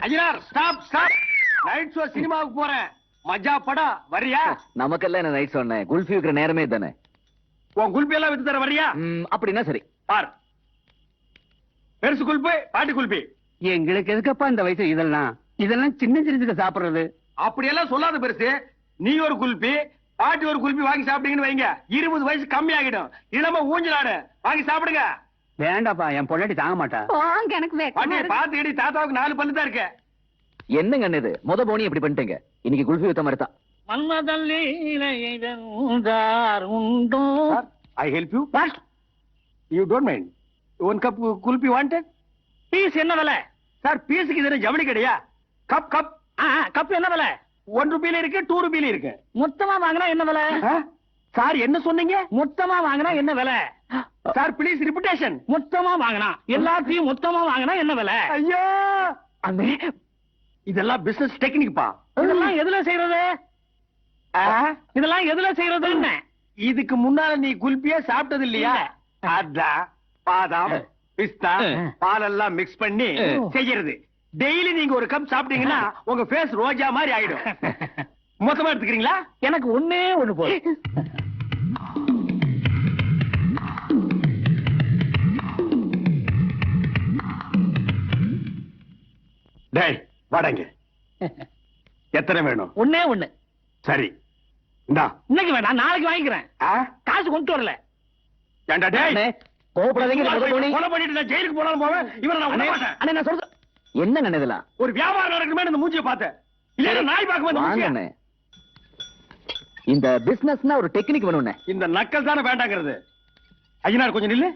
Ayyanar stop stop night show சினிமாவுக்கு போறேன் மஜா படம் வரியா நமக்கெல்லாம் என்ன நைட் சொன்னேன் குல்ஃபி இருக்கிற நேரமே தானே உன் குல்பி எல்லாம் வித்து தர வரியா அப்படின்னா சரி? பார். பெருசு குல்பி பாட்டி குல்பி எங்களுக்கு எதுக்கப்பா இந்த வயசு இதெல்லாம்? இதெல்லாம் சின்ன சின்னதுக்கு சாப்பிடுறது. அப்படியெல்லாம் சொல்லாத பெருசு. நீ ஒரு குல்பி பாட்டி ஒரு குல்பி வாங்கி சாப்பிட்டீங்கன்னு வைங்க. இருபது வயசு கம்மி ஆகிடும் இளம ஊஞ்சலாடு வாங்கி சாப்பிடுங்க. வேண்டாப்பா என் பொண்டாட்டி தாங்க மாட்டா. எனக்கு இடி தாத்தாவுக்கு நாலு பல்லு தான் இருக்கு. என்னங்க அண்ணே இது? முத போனி இப்படி பண்ணிட்டீங்க. இன்னைக்கு குல்ஃபி வித்த மாதிரி தான். மன்மதன் உண்டோ? I help you you don't mind one cup kulfi wanted piece என்ன விலை? சார் பீஸுக்கு இது என்ன ஜவுளி கடையா? கப் கப் கப் என்ன விலை? ஒன் ருபியில இருக்கு டூ ருபியில இருக்கு. மொத்தமா வாங்கினா என்ன விலை? சார் என்ன சொன்னீங்க? மொத்தமா வாங்கினா என்ன விலை? சார் ப்ளீஸ் ரிப்பிட்டேஷன் மொத்தமா வாங்கினா எல்லாத்தையும் மொத்தமா வாங்கினா என்ன விலை? ஐயோ! அண்ணே இதெல்லாம் பிசினஸ் டெக்னிக் பா. இதெல்லாம் எதுல செய்யறது? இதெல்லாம் எதுல செய்யறதுன்னு இதுக்கு முன்னால நீ குல்பியே சாப்பிட்டது இல்லையா? அதான் பாதாம் பிஸ்தா பாலெல்லாம் மிக்ஸ் பண்ணி செய்யறது. டெய்லி நீங்க ஒரு கப் சாப்பிட்டீங்கன்னா உங்க ஃபேஸ் ரோஜா மாதிரி ஆயிடும். மொத்தமா எடுத்துக்கிறீங்களா? எனக்கு ஒண்ணே ஒண்ணு போதும். டேய் வாடங்க எத்தனை வேணும்? ஒண்ணே ஒண்ணு. சரி. இந்தா. இன்னைக்கு வேண்டாம் நாளைக்கு வாங்கிக்கிறேன்? காசு கொண்டு வரல. ஏண்டா டேய். பண்ணிட்டு நான் ஜெயிலுக்கு போனாலும் போவேன். இவனை நான் அண்ணே, நான் என்னங்க அண்ணே இதெல்லாம்? ஒரு வியாபாரம் நடக்கணுமே இந்த மூஞ்சியை பார்த்தேன். இல்ல நாய் பார்க்க வந்து இந்த பிசினஸ்னா ஒரு டெக்னிக் வேணும்ண்ணே இந்த நக்கல் தானே வேண்டாங்கிறது. ஐயனார் கொஞ்சம் நில்லு.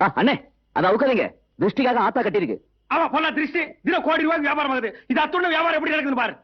ஆ, அண்ணே அதை அவுக்காதீங்க. திருஷ்டிக்காக ஆத்தா கட்டியிருக்கு. ஆமா பொண்ணா திருஷ்டி இதுல கோடி ரூபாய்க்கு வியாபாரம் ஆகுது. இது அத்துள்ள வியாபாரம் எப்படி நடக்குது பாரு.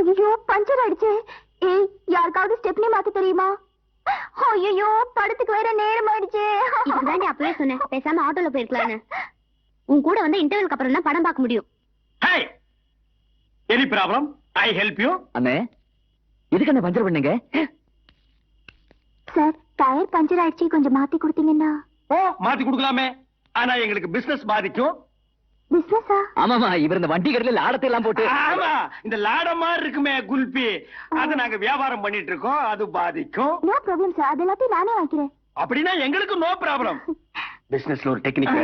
ஐயோ பஞ்சர் ஆயிடுச்சே. ஏய் யாருக்காவது ஸ்டெப்னி மாத்த தெரியுமா? ஐயோ படத்துக்கு வேற நேரம் ஆயிடுச்சே. இதுதாண்டி அப்பவே சொன்னேன். பேசாம ஆட்டோல போயிருக்கலான்னு. உன் கூட வந்து இன்டர்வலுக்கு அப்புறம் தான் படம் பார்க்க முடியும். Hey any problem I help you அண்ணே இதுக்கு என்ன பஞ்சர் பண்ணீங்க? சார் டயர் பஞ்சர் ஆயிடுச்சு. கொஞ்சம் மாத்தி கொடுத்தீங்கன்னா. ஓ மாத்தி கொடுக்கலாமே. ஆனா எங்களுக்கு பிசினஸ் பாதிக்கும். பிசினஸா ஆமாமா இவர் இந்த வண்டி கடையில ஆடத்தை எல்லாம் போட்டு ஆமா இந்த லாட மாதிரி இருக்குமே குல்பி அது நாங்க வியாபாரம் பண்ணிட்டு இருக்கோம் அது பாதிக்கும். நோ ப்ராப்ளம் சார் அது எல்லாத்தையும் நானே வாங்கிக்கிறேன். அப்படின்னா எங்களுக்கு நோ ப்ராப்ளம் பிசினஸ்ல ஒரு டெக்னிக்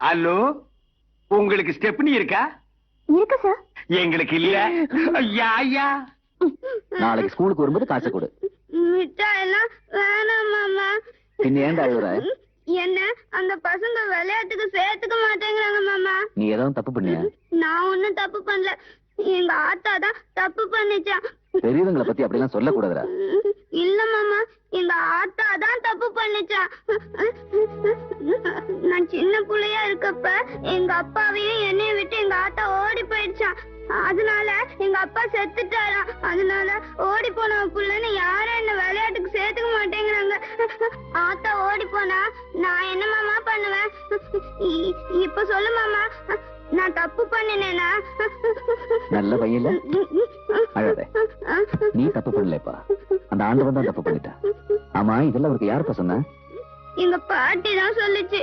ஹலோ உங்களுக்கு ஸ்டெப்னி இருக்கா? இருக்கு சார் எங்களுக்கு இல்ல. ஐயா ஐயா. நாளைக்கு ஸ்கூலுக்கு வரும்போது காசை கொடு. மிட்டாய் எல்லாம் வேணாம் மாமா. பின்ன ஏன்டா அழுகுற என்ன அந்த பசங்க விளையாட்டுக்கு சேர்த்துக்க மாட்டேங்கிறாங்க மாமா. நீ ஏதாவது தப்பு பண்ணியா? நான் ஒண்ணும் தப்பு பண்ணல. எங்க ஆத்தா தான் தப்பு பண்ணிச்சான் பெரியவங்களை பத்தி அப்படிலாம் சொல்லக்கூடாதுடா. இல்ல மாமா. எங்க ஆத்தா தான் தப்பு பண்ணிச்சான் நான் சின்ன புள்ளையா இருக்கப்ப எங்க அப்பாவையும் என்னைய விட்டு எங்க ஆத்தா ஓடி போயிடுச்சான் அதனால எங்க அப்பா செத்துட்டாராம் அதனால ஓடி போன புள்ளன்னு யாரும் என்ன மாட்டேங்கிறாங்க ஆத்தா ஓடி போனா நான் என்ன மாமா பண்ணுவேன்? இப்ப சொல்லு மாமா. நான் தப்பு பண்ணினேனா? நல்ல பையன்? அழாத. நீ தப்பு பண்ணலப்பா. அந்த ஆண்டவன் தான் தப்பு பண்ணிட்டா. ஆமா இதெல்லாம் அவருக்கு யாருப்பா சொன்ன? எங்க பாட்டி தான் சொல்லுச்சு.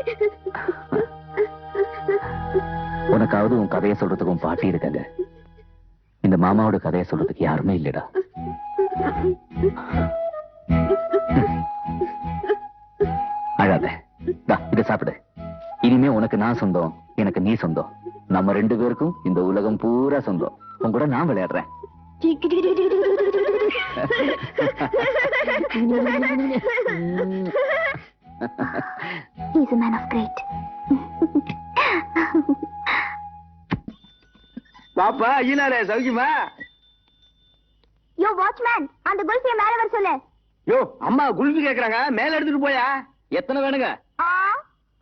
உனக்காவது உன் கதையை சொல்றதுக்கு உன் பாட்டி இருக்காங்க. இந்த மாமாவோட கதையை சொல்றதுக்கு யாருமே இல்லடா. அழாத. தா இத சாப்பிடு. இனிமே உனக்கு நான் சொந்தம் எனக்கு நீ சொந்தம். நம்ம ரெண்டு பேருக்கும் இந்த உலகம் பூரா சொந்தம். உன் கூட நான் விளையாடுறேன். He's a man of great. பாப்பா ஐயனாரே சௌக்கியமா? யோ வாட்ச்மேன் அந்த குல்ஃபியை மேல வர சொல்லு. யோ அம்மா குல்பி கேக்குறாங்க மேல எடுத்துட்டு போயா? எத்தனை வேணுங்க? ஆ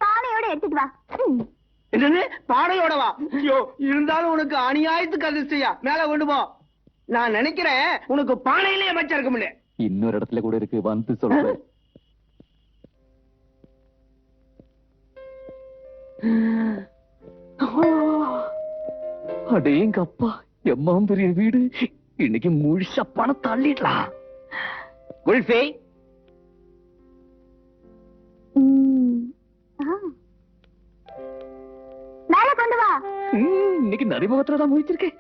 பானையோட எடுத்துட்டு வா. என்னது? பானையோட வா ஐயோ இருந்தாலும் உனக்கு அநியாயத்துக்கு அதிர்ஷ்டியா மேல கொண்டு போ. நான் நினைக்கிறேன் உனக்கு பானையிலேயே வச்சிருக்க முடியல. இன்னொரு இடத்துல கூட இருக்கு வந்து சொல்றேன். அடேங்க அப்பா எம்மாம் பெரிய வீடு. இன்னைக்கு முழுசா பணம் தள்ளிடலாம். குல்ஃபி இன்னைக்கு நரிமுகத்துல தான் முடிச்சிருக்கேன்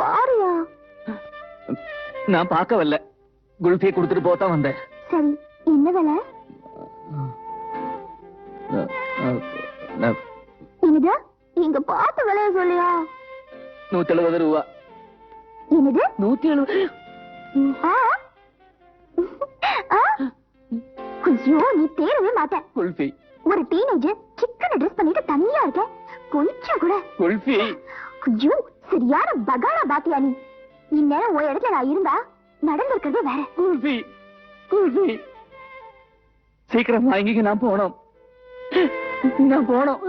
பாருயா. நான் பார்க்க வரல. குல்ஃபியை கொடுத்துட்டு போத்தான் வந்தேன். சரி என்ன விலை? என்னது? இங்க பார்த்து விலைய சொல்லியா? நூத்தி எழுபது ரூபா. என்னது? நூத்தி எழுபது? ஐயோ நீ தேரவே மாட்ட. குல்ஃபி. ஒரு டீனேஜர் சிக்கன ட்ரெஸ் பண்ணிட்டு தனியா இருக்க. கொஞ்சம் கூட. குல்ஃபி. ஐயோ சரியான பகானா பாத்தியா நீ. இந்நேரம் ஒரு இடத்துல நான் இருந்தா நடந்திருக்கிறதே வேற. குல்ஃபி குல்ஃபி சீக்கிரம் வாங்கிக்க நான் போனோம் நான் போனோம்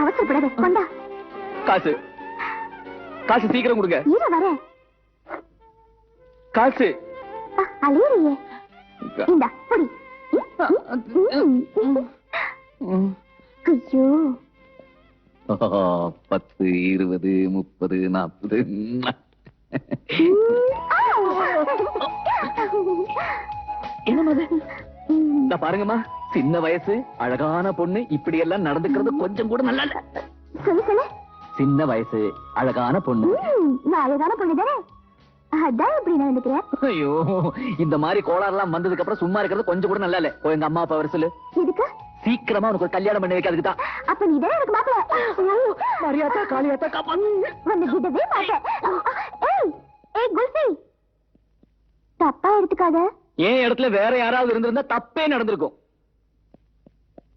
அவசரப்படாத கொண்டா. காசு. காசு சீக்கிரம் கொடுங்க. இரு வரேன் காசு. அலையறியே இந்தா. புடி. ஐயோ. பத்து இருபது முப்பது நாற்பது? இந்த பாருங்கம்மா சின்ன வயசு அழகான பொண்ணு இப்படி எல்லாம் நடந்துக்கிறது கொஞ்சம் கூட நல்லா இல்ல. சின்ன வயசு அழகான பொண்ணு. அழகான பொண்ணு தானே? அதான் இப்படி நடந்துக்கிறேன் ஐயோ இந்த மாதிரி கோளாறுலாம் வந்ததுக்கு அப்புறம் சும்மா இருக்கிறது கொஞ்சம் கூட நல்லா இல்ல. எங்க அம்மா அப்பா வர சொல்லு. சீக்கிரமா உனக்கு கல்யாணம் பண்ணி வைக்கிறதுக்கு தான். அப்ப நீ தானே எனக்கு மாப்பிள்ள மரியாதா காளியாத்தா காப்பான் வந்து விடவே மாட்டேன் ஏய் ஏய் குல்ஃபி. தப்பா எடுத்துக்காத. என் இடத்துல வேற யாராவது இருந்திருந்தா தப்பே நடந்திருக்கும்.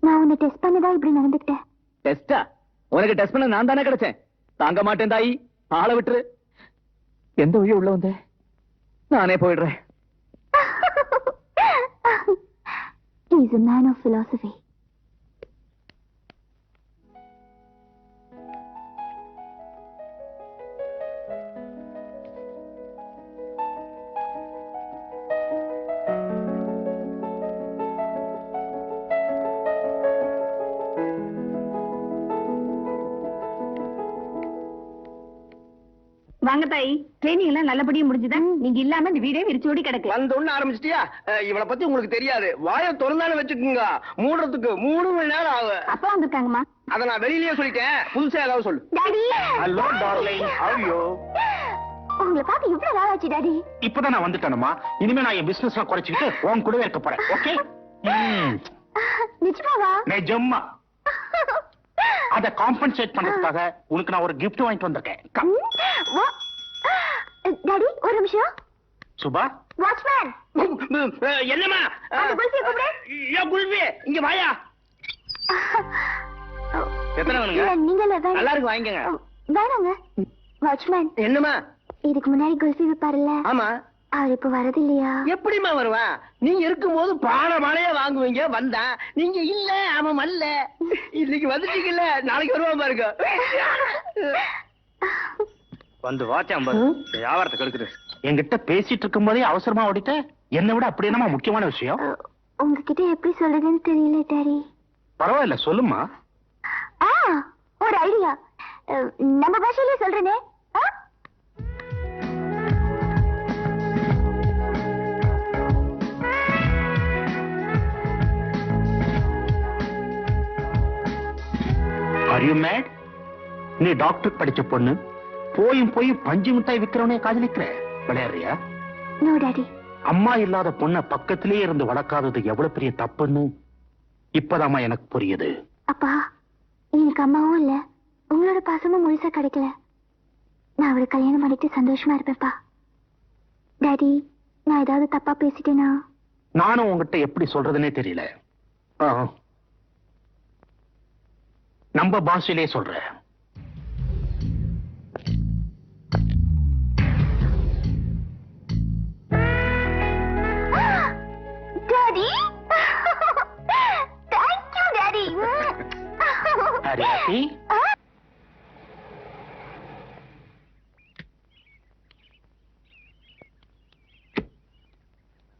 நான் உன்னை டெஸ்ட் பண்ணதா இப்படி நடந்துக்கிட்டேன்? டெஸ்டா உனக்கு டெஸ்ட் பண்ண நான் தானே கிடைச்சேன். தாங்க மாட்டேன் தாயி. ஆளை விட்டுரு. எந்த வழி உள்ள வந்த? நானே போயிடுறேன். He's a man of philosophy. தாய். ட்ரைனிங் எல்லாம் நல்லபடியா முடிஞ்சுதா? நீங்க இல்லாம இந்த வீடே விரிச்சோடி கிடக்கு. வந்த ஒண்ணு ஆரம்பிச்சிட்டியா? இவளை பத்தி உங்களுக்கு தெரியாது. வாயை திறந்தாலும் வச்சுக்குங்க. மூடுறதுக்கு மூணு மணி நேரம் ஆகும் அப்பா வந்திருக்காங்கம்மா. அத நான் வெளியிலேயே சொல்லிட்டேன். புதுசா ஏதாவது சொல்லு. டாடி! ஹலோ டார்லிங் ஹவ் உங்களை பார்த்து இவ்வளவு நாள் ஆச்சு டாடி. இப்பதான் நான் வந்துட்டேனம்மா. இனிமே நான் என் பிசினஸ் எல்லாம் குறைச்சிக்கிட்டு உன் கூடவே இருக்க போறேன். ஓகே நிஜமாவா? நிஜம்மா. அத காம்பன்சேட் பண்றதுக்காக உனக்கு நான் ஒரு gift வாங்கிட்டு வந்திருக்கேன். கம். ம், வா. டாடி ஒரு நிமிஷம். சுபா? வாட்ச்மேன் என்னம்மா? அந்த குல்ஃபியை கூப்பிடு. ஏ குல்ஃபி இங்க வாயா. எத்தனை வேணுங்க? இல்ல, நீங்க இல்ல, வேணாம். நல்லா இருக்கு வாங்கிக்கங்க. வேணாங்க. வாட்ச்மேன் என்னம்மா? இதுக்கு முன்னாடி குல்ஃபி விப்பாருல்ல ஆமா. அவர் இப்ப வரது இல்லையா? எப்படிம்மா வருவான் நீங்க இருக்கும்போது பானை பானையா வாங்குவீங்க வந்தான் நீங்க இல்ல அவன் அல்ல. இன்னைக்கு வந்துட்டீங்கல்ல நாளைக்கு வருவான் பாருங்க. வந்து வாச்சாம் பாரு வியாபாரத்தை கெடுக்குது என்கிட்ட பேசிட்டு இருக்கும் போதே அவசரமா ஓடிட்ட. என்னை விட அப்படி என்னமா முக்கியமான விஷயம்? உங்ககிட்ட எப்படி சொல்றதுன்னு தெரியல டாடி. பரவாயில்ல சொல்லுமா ஆ ஒரு ஐடியா. நம்ம பாஷையிலே சொல்றேனே? Are you mad? நீ டாக்டர் படிச்ச பொண்ணு. போயும் போய் பஞ்சு மிட்டாய் விக்கிறவனே காதலிக்கிற விளையாடுறியா? நோ டாடி அம்மா இல்லாத பொண்ண பக்கத்திலே இருந்து வளர்க்காதது எவ்வளவு பெரிய தப்புன்னு இப்பதாம்மா எனக்கு புரியுது. அப்பா எனக்கு அம்மாவும் இல்ல. உங்களோட பாசமும் முழுசா கிடைக்கல. நான் அவளை கல்யாணம் பண்ணிட்டு சந்தோஷமா இருப்பேன்ப்பா. டாடி நான் ஏதாவது தப்பா பேசிட்டேனா? நானும் உங்ககிட்ட எப்படி சொல்றதுனே தெரியல. நம்ம பாஷையிலே சொல்றேன்.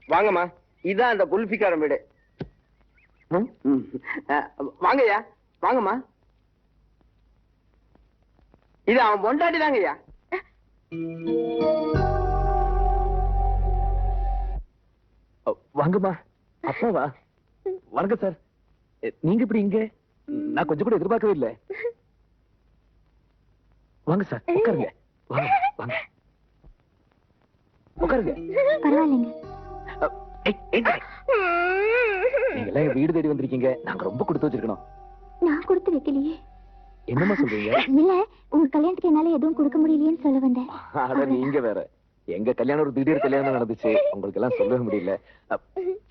வாங்கம்மா. இதான் அந்த குல்ஃபிக்காரன் வீடு. வாங்கய்யா. வாங்கம்மா. இது அவன் பொண்டாட்டி தாங்கய்யா. வாங்கம்மா. அப்பாவா? வணக்கம் சார். நீங்க இப்படி இங்க? நான் கொஞ்சம் கூட எதிர்பார்க்கவே இல்லை. வாங்க சார். உட்காருங்க. வாங்க வாங்க. உட்காருங்க. பரவாயில்லைங்க. நீங்க வீடு தேடி வந்திருக்கீங்க. நாங்க ரொம்ப கொடுத்து வச்சிருக்கணும். நான் கொடுத்து வைக்கலையே. என்னம்மா சொல்றீங்க? இல்ல உங்க கல்யாணத்துக்கு என்னால எதுவும் கொடுக்க முடியலையேன்னு சொல்ல வந்தேன். அட நீங்க வேற. எங்க கல்யாணம் ஒரு திடீர் கல்யாணம் நடந்துச்சு. உங்களுக்கு எல்லாம் சொல்லவே முடியல. அஹ்,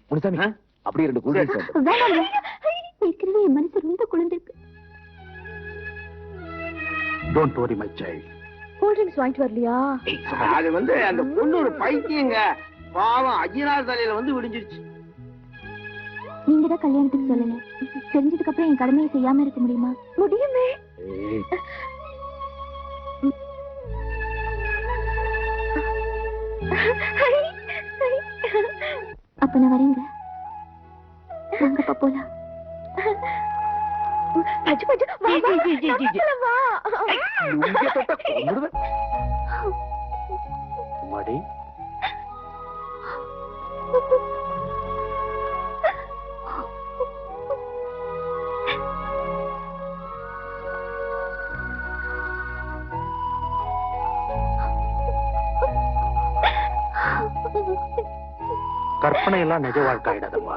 முனுசாமி அப்படியே ரெண்டு கூல் ட்ரிங்க்ஸ் வேணாங்க. ஏற்கனவே என் மனசு ரொம்ப குளிர்ந்திருக்கு. Don't worry my child cool drinks வாங்கிட்டு வரலையா? அது வந்து அந்த பொண்ணு ஒரு பைத்தியங்க. பாவம் அஜினார் தலையில வந்து விடிஞ்சிருச்சு நீங்க தான் கல்யாணத்துக்கு சொல்லல தெரிஞ்சதுக்கு அப்புறம் என் கடமையை செய்யாம இருக்க முடியுமா? முடியுமே. அப்ப நான் வரேங்க. வாங்கப்பா போலாம். பஜு பஜு வா, வா, நம்ம போலாம், வா. மடி கற்பனை எல்லாம் நிஜ வாழ்க்கை ஆயிடாதம்மா